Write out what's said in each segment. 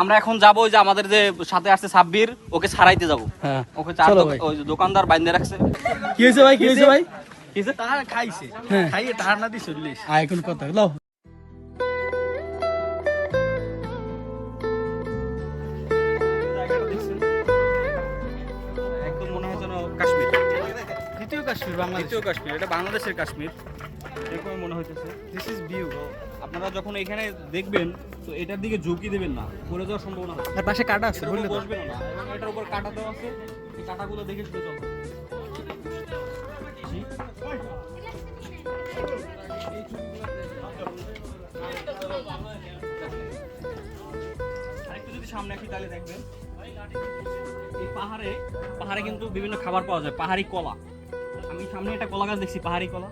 আমরা এখন যাব যে আমাদের যে সাথে আসছে সাব্বির ওকে ছাড়াইতে যাব। হ্যাঁ। ওকে চার। ওই দোকানদার বাইন্দে রাখছে। কি হয়েছে ভাই? কি হয়েছে ভাই? কি হয়েছে? খাইছে। হ্যাঁ। খাইয়ে টাকা না দিয়ে চল্লিশ আয় এখন কথা। লাও। একদম মনে হয় যেন কাশ্মীর। কাশ্মীর বাংলাদেশ। কাশ্মীর এটা বাংলাদেশের কাশ্মীর। এরকমই মনে হইতেছে। দিস ইজ ভিউ আপনারা যখন এখানে দেখবেন তো এটার দিকে ঝুঁকি দেবেন না পড়ে যাওয়ার সম্ভাবনা আছে। আর পাশে কাটা আছে উপর তো? বসবেন না এটার উপর কাটা দেওয়া আছে এই কাটাগুলো দেখে শুধু চলবে আরেকটু যদি সামনে আসি তাহলে দেখবেন এই পাহাড়ে পাহাড়ে কিন্তু বিভিন্ন খাবার পাওয়া যায় পাহাড়ি কলা। আমি সামনে একটা কলা গাছ দেখছি পাহাড়ি কলা।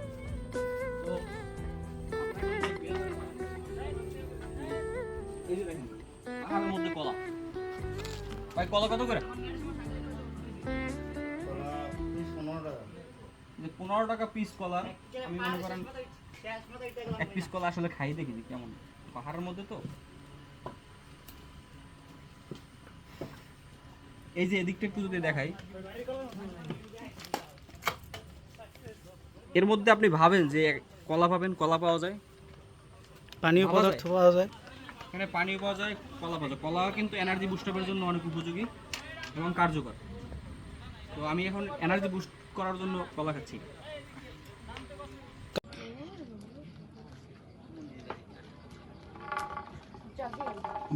এই যে দেখেন। পাহাড়ের মধ্যে কলা। ভাই কলা কত করে? পনেরো টাকা পিস কলা। আমি মনে করেন এক পিস কলা আসলে খাই দেখিনি কেমন? পাহাড়ের মধ্যে তো। এই যে এদিকটা একটু যদি দেখাই। এর মধ্যে আপনি ভাবেন যে কলা পাবেন কলা পাওয়া যায়? পানীয় পদার্থ পাওয়া যায়। এখানে পানি পাওয়া যায় কলা পাওয়া যায়। কলা কিন্তু এনার্জি বুস্টারের জন্য অনেক উপযোগী এবং কার্যকর। তো আমি এখন এনার্জি বুস্ট করার জন্য কলা খাচ্ছি।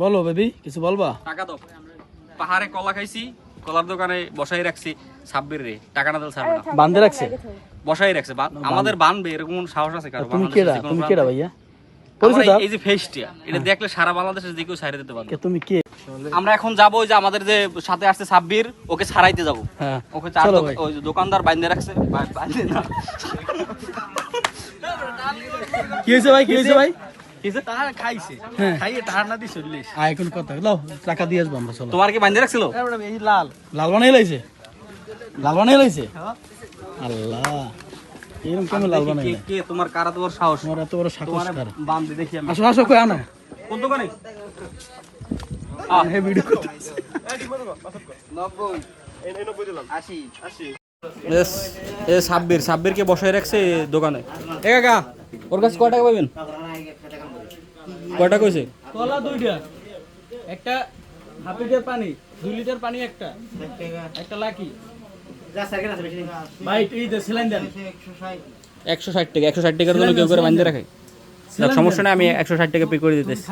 বলো বেবি কিছু বলবা? টাকা দাও। পাহাড়ে কলা খাইছি কলার দোকানে বসাই রাখছি সাব্বির রে। টাকা না দিলে ছাড়বে না। বান্ধে রাখছে? বসাই রাখছে। আমাদের বানবে এরকম সাহস আছে কারও। তুমি কেডা? তুমি কেডা ভাইয়া? এই- যে ফেসটা এটা দেখলে সারা বাংলাদেশের যে কেউ ছাড়ে দিতে পারবে। তুমি কে? আমরা এখন যাব ওই যে আমাদের যে সাথে আসছে সাব্বির ওকে ছাড়াইতে যাব। হ্যাঁ। ওকে চার। ওই দোকানদার বাইন্দে রাখছে। বাইন্দে না। কি হয়েছে ভাই কি হয়েছে ভাই? হ্যাঁ। তোমার কি বাইন্দে রাখছিল? লাল। লাল বানাই লাইছে? লাল বানাই লাইছে? আল্লাহ। এরকম কেমন লাল বানাই কে- কে তোমার কারা তোমার সাহস? তোমার এত বড় সাহস কার? বান্ধে দেখি আমি। আসো আসো কই আনা? কোন দোকানে? হে ভিডিও করতে। এ সাব্বির। সাব্বিরকে বসায় রাখছে দোকানে? এ কাকা ওর কাছে কয় টাকা পাবেন? কয় টাকা কইছে? কলা দুইটা। একটা হাফ লিটার পানি দুই লিটার পানি একটা। একটা লাকি। ভাই এই যে সিলিন্ডার দেন একশো ষাট টাকা একশো ষাট টাকার জন্য কেউ করে বান্ধে রাখে। সমস্যা নেই আমি একশো ষাট টাকা পে করে দিতেছি।